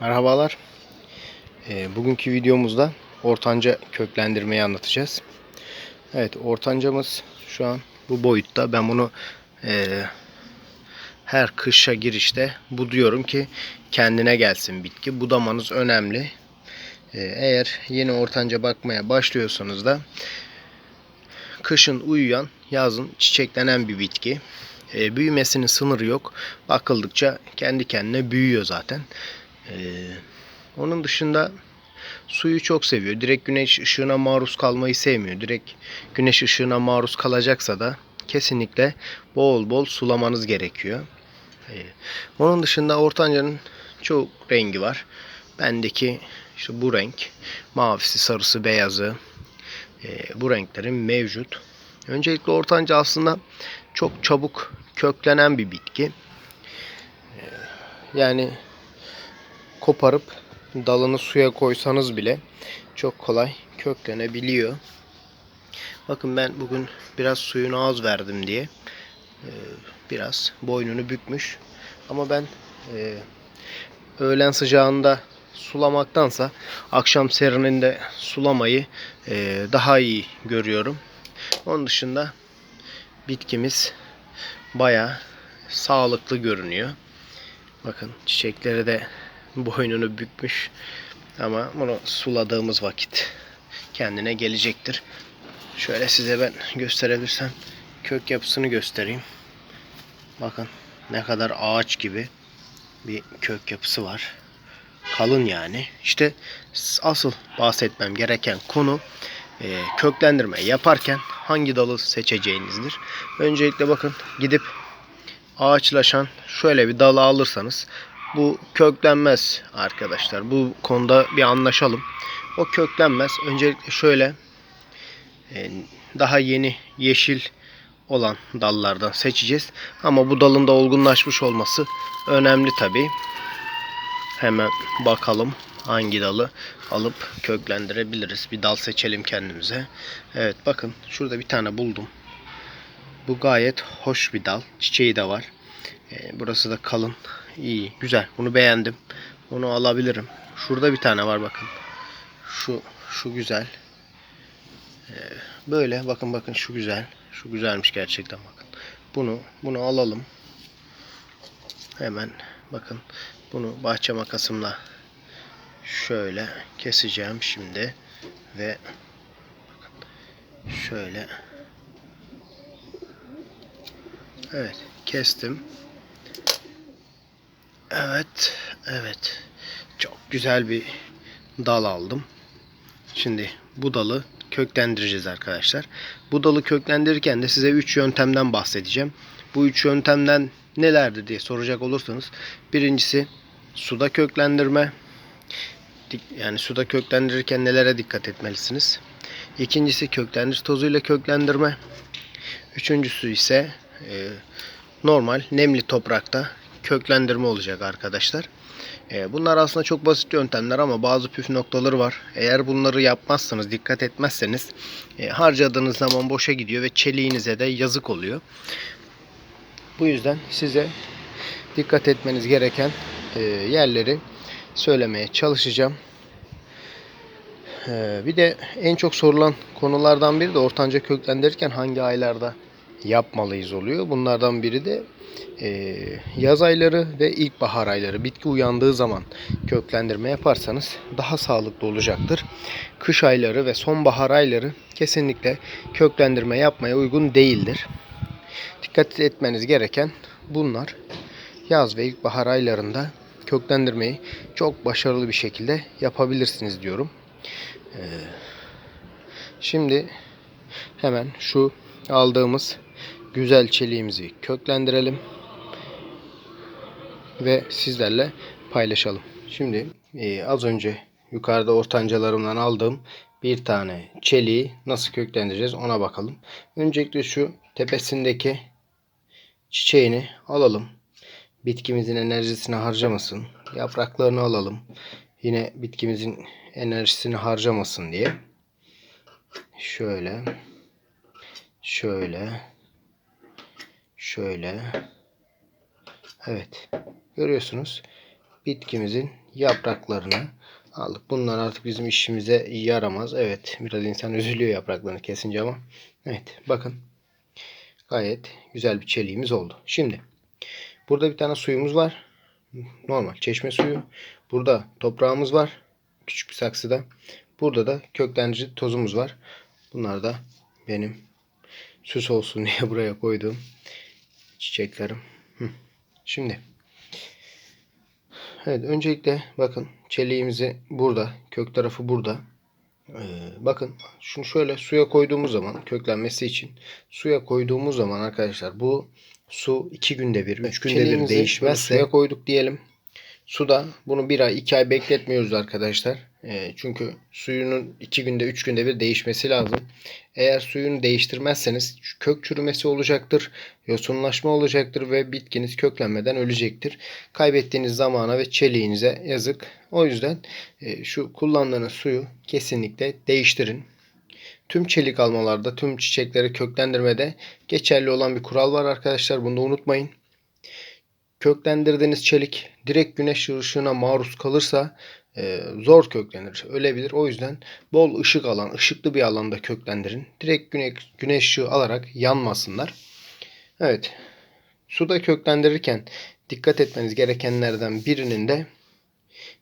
Merhabalar. Ee, bugünkü videomuzda ortanca köklendirmeyi anlatacağız. Evet, ortancamız şu an bu boyutta. Ben bunu e, her kışa girişte buduyorum ki kendine gelsin bitki. Budamanız önemli. Ee, eğer yeni ortanca bakmaya başlıyorsanız da kışın uyuyan, yazın çiçeklenen bir bitki. Ee, büyümesinin sınırı yok. Bakıldıkça kendi kendine büyüyor zaten. Ee, onun dışında suyu çok seviyor. Direkt güneş ışığına maruz kalmayı sevmiyor. Direkt güneş ışığına maruz kalacaksa da kesinlikle bol bol sulamanız gerekiyor. Ee, onun dışında ortancanın çok rengi var. Bendeki işte bu renk. Mavisi, sarısı, beyazı. Ee, bu renklerin mevcut. Öncelikle ortanca aslında çok çabuk köklenen bir bitki. Ee, yani koparıp dalını suya koysanız bile çok kolay köklenebiliyor. Bakın ben bugün biraz suyunu az verdim diye e, biraz boynunu bükmüş. Ama ben e, öğlen sıcağında sulamaktansa akşam serininde sulamayı e, daha iyi görüyorum. Onun dışında bitkimiz baya sağlıklı görünüyor. Bakın çiçekleri de boynunu bükmüş. Ama bunu suladığımız vakit kendine gelecektir. Şöyle size ben gösterebilirsem kök yapısını göstereyim. Bakın ne kadar ağaç gibi bir kök yapısı var. Kalın yani. İşte asıl bahsetmem gereken konu e, köklendirme yaparken hangi dalı seçeceğinizdir. Öncelikle bakın gidip ağaçlaşan şöyle bir dalı alırsanız bu köklenmez arkadaşlar. Bu konuda bir anlaşalım. O köklenmez. Öncelikle şöyle e, daha yeni yeşil olan dallardan seçeceğiz. Ama bu dalın da olgunlaşmış olması önemli tabi. Hemen bakalım hangi dalı alıp köklendirebiliriz. Bir dal seçelim kendimize. Evet bakın şurada bir tane buldum. Bu gayet hoş bir dal. Çiçeği de var. E, burası da kalın. İyi, güzel. Bunu beğendim. Onu alabilirim. Şurada bir tane var bakın. Şu şu güzel. Ee, böyle bakın bakın şu güzel. Şu güzelmiş gerçekten bakın. Bunu bunu alalım. Hemen bakın. Bunu bahçe makasımla şöyle keseceğim şimdi ve şöyle Evet, kestim. Evet, evet. Çok güzel bir dal aldım. Şimdi bu dalı köklendireceğiz arkadaşlar. Bu dalı köklendirirken de size 3 yöntemden bahsedeceğim. Bu 3 yöntemden nelerdi diye soracak olursanız birincisi suda köklendirme. Yani suda köklendirirken nelere dikkat etmelisiniz? İkincisi köklendirici tozuyla köklendirme. Üçüncüsü ise e, normal nemli toprakta köklendirme olacak arkadaşlar. E, bunlar aslında çok basit yöntemler ama bazı püf noktaları var. Eğer bunları yapmazsanız, dikkat etmezseniz e, harcadığınız zaman boşa gidiyor ve çeliğinize de yazık oluyor. Bu yüzden size dikkat etmeniz gereken e, yerleri söylemeye çalışacağım. Bir de en çok sorulan konulardan biri de ortanca köklendirirken hangi aylarda yapmalıyız oluyor. Bunlardan biri de e, yaz ayları ve ilkbahar ayları bitki uyandığı zaman köklendirme yaparsanız daha sağlıklı olacaktır. Kış ayları ve sonbahar ayları kesinlikle köklendirme yapmaya uygun değildir. Dikkat etmeniz gereken bunlar. Yaz ve ilkbahar aylarında köklendirmeyi çok başarılı bir şekilde yapabilirsiniz diyorum. Ee, şimdi hemen şu aldığımız güzel çeliğimizi köklendirelim ve sizlerle paylaşalım. Şimdi e, az önce yukarıda ortancalarımdan aldığım bir tane çeliği nasıl köklendireceğiz ona bakalım. Öncelikle şu tepesindeki çiçeğini alalım. Bitkimizin enerjisini harcamasın. Yapraklarını alalım. Yine bitkimizin enerjisini harcamasın diye. Şöyle. Şöyle. Şöyle. Evet. Görüyorsunuz. bitkimizin yapraklarını aldık. Bunlar artık bizim işimize yaramaz. Evet biraz insan üzülüyor yapraklarını kesince ama. Evet bakın. Gayet güzel bir çeliğimiz oldu. Şimdi burada bir tane suyumuz var. Normal çeşme suyu. Burada toprağımız var. Küçük bir saksıda. Burada da köklendirici tozumuz var. Bunlar da benim süs olsun diye buraya koyduğum çiçeklerim. Şimdi Evet öncelikle bakın çeliğimizi burada kök tarafı burada. Ee, bakın şunu şöyle suya koyduğumuz zaman köklenmesi için suya koyduğumuz zaman arkadaşlar bu su iki günde bir, üç günde bir değişmezse suya koyduk diyelim. Suda bunu bir ay iki ay bekletmiyoruz arkadaşlar. Ee, çünkü suyunun iki günde üç günde bir değişmesi lazım. Eğer suyunu değiştirmezseniz kök çürümesi olacaktır, yosunlaşma olacaktır ve bitkiniz köklenmeden ölecektir. Kaybettiğiniz zamana ve çeliğinize yazık. O yüzden e, şu kullandığınız suyu kesinlikle değiştirin. Tüm çelik almalarda, tüm çiçekleri köklendirmede geçerli olan bir kural var arkadaşlar. Bunu da unutmayın. Köklendirdiğiniz çelik direkt güneş ışığına maruz kalırsa e, zor köklenir, ölebilir. O yüzden bol ışık alan, ışıklı bir alanda köklendirin. Direkt güneş, güneş ışığı alarak yanmasınlar. Evet, suda köklendirirken dikkat etmeniz gerekenlerden birinin de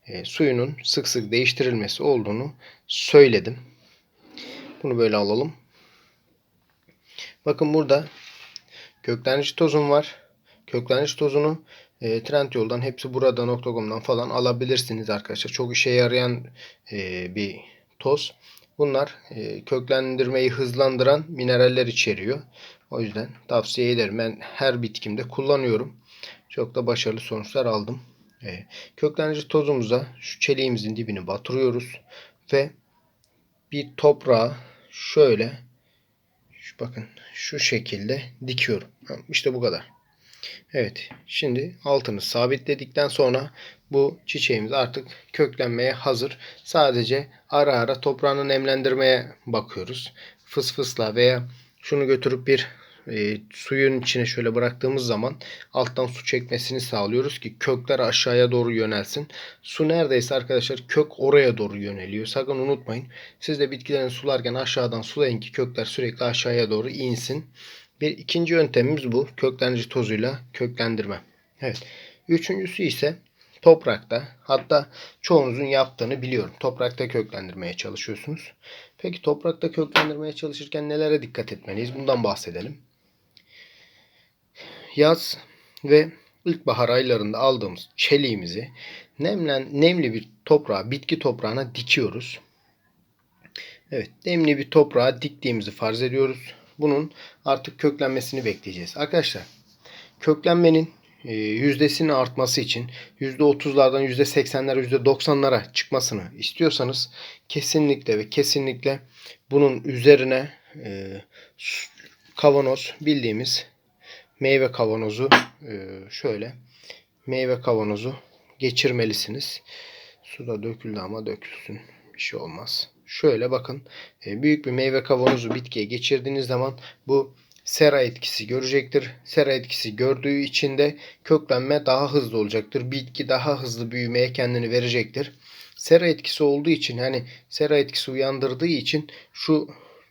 e, suyunun sık sık değiştirilmesi olduğunu söyledim. Bunu böyle alalım. Bakın burada köklenici tozum var. Köklenici tozunu e, Trendyol'dan hepsi burada nokta.com'dan falan alabilirsiniz arkadaşlar. Çok işe yarayan e, bir toz. Bunlar e, köklendirmeyi hızlandıran mineraller içeriyor. O yüzden tavsiye ederim. Ben her bitkimde kullanıyorum. Çok da başarılı sonuçlar aldım. E, köklenici tozumuza şu çeliğimizin dibini batırıyoruz ve bir toprağa şöyle şu bakın şu şekilde dikiyorum. İşte bu kadar. Evet. Şimdi altını sabitledikten sonra bu çiçeğimiz artık köklenmeye hazır. Sadece ara ara toprağını nemlendirmeye bakıyoruz. Fıs fısla veya şunu götürüp bir e, suyun içine şöyle bıraktığımız zaman alttan su çekmesini sağlıyoruz ki kökler aşağıya doğru yönelsin. Su neredeyse arkadaşlar kök oraya doğru yöneliyor. Sakın unutmayın. Siz de bitkilerini sularken aşağıdan sulayın ki kökler sürekli aşağıya doğru insin. Bir ikinci yöntemimiz bu. Köklendirici tozuyla köklendirme. Evet. Üçüncüsü ise toprakta. Hatta çoğunuzun yaptığını biliyorum. Toprakta köklendirmeye çalışıyorsunuz. Peki toprakta köklendirmeye çalışırken nelere dikkat etmeliyiz? Bundan bahsedelim. Yaz ve ilkbahar aylarında aldığımız çeliğimizi nemlen, nemli bir toprağa, bitki toprağına dikiyoruz. Evet, nemli bir toprağa diktiğimizi farz ediyoruz. Bunun artık köklenmesini bekleyeceğiz. Arkadaşlar, köklenmenin e, yüzdesinin artması için %30'lardan %80'lere %90'lara çıkmasını istiyorsanız kesinlikle ve kesinlikle bunun üzerine e, kavanoz bildiğimiz meyve kavanozu e, şöyle meyve kavanozu geçirmelisiniz. Suda döküldü ama dökülsün. Bir şey olmaz. Şöyle bakın büyük bir meyve kavanozu bitkiye geçirdiğiniz zaman bu sera etkisi görecektir. Sera etkisi gördüğü için de köklenme daha hızlı olacaktır. Bitki daha hızlı büyümeye kendini verecektir. Sera etkisi olduğu için hani sera etkisi uyandırdığı için şu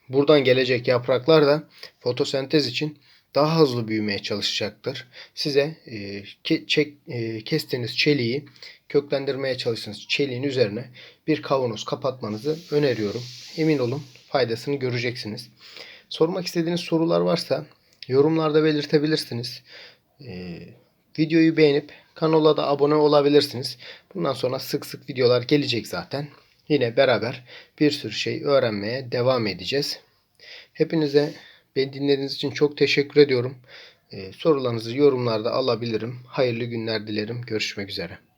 buradan gelecek yapraklar da fotosentez için daha hızlı büyümeye çalışacaktır. Size e, ke, çek, e, kestiğiniz çeliği köklendirmeye çalıştığınız çeliğin üzerine bir kavanoz kapatmanızı öneriyorum. Emin olun faydasını göreceksiniz. Sormak istediğiniz sorular varsa yorumlarda belirtebilirsiniz. Ee, videoyu beğenip kanala da abone olabilirsiniz. Bundan sonra sık sık videolar gelecek zaten. Yine beraber bir sürü şey öğrenmeye devam edeceğiz. Hepinize beni dinlediğiniz için çok teşekkür ediyorum. Ee, sorularınızı yorumlarda alabilirim. Hayırlı günler dilerim. Görüşmek üzere.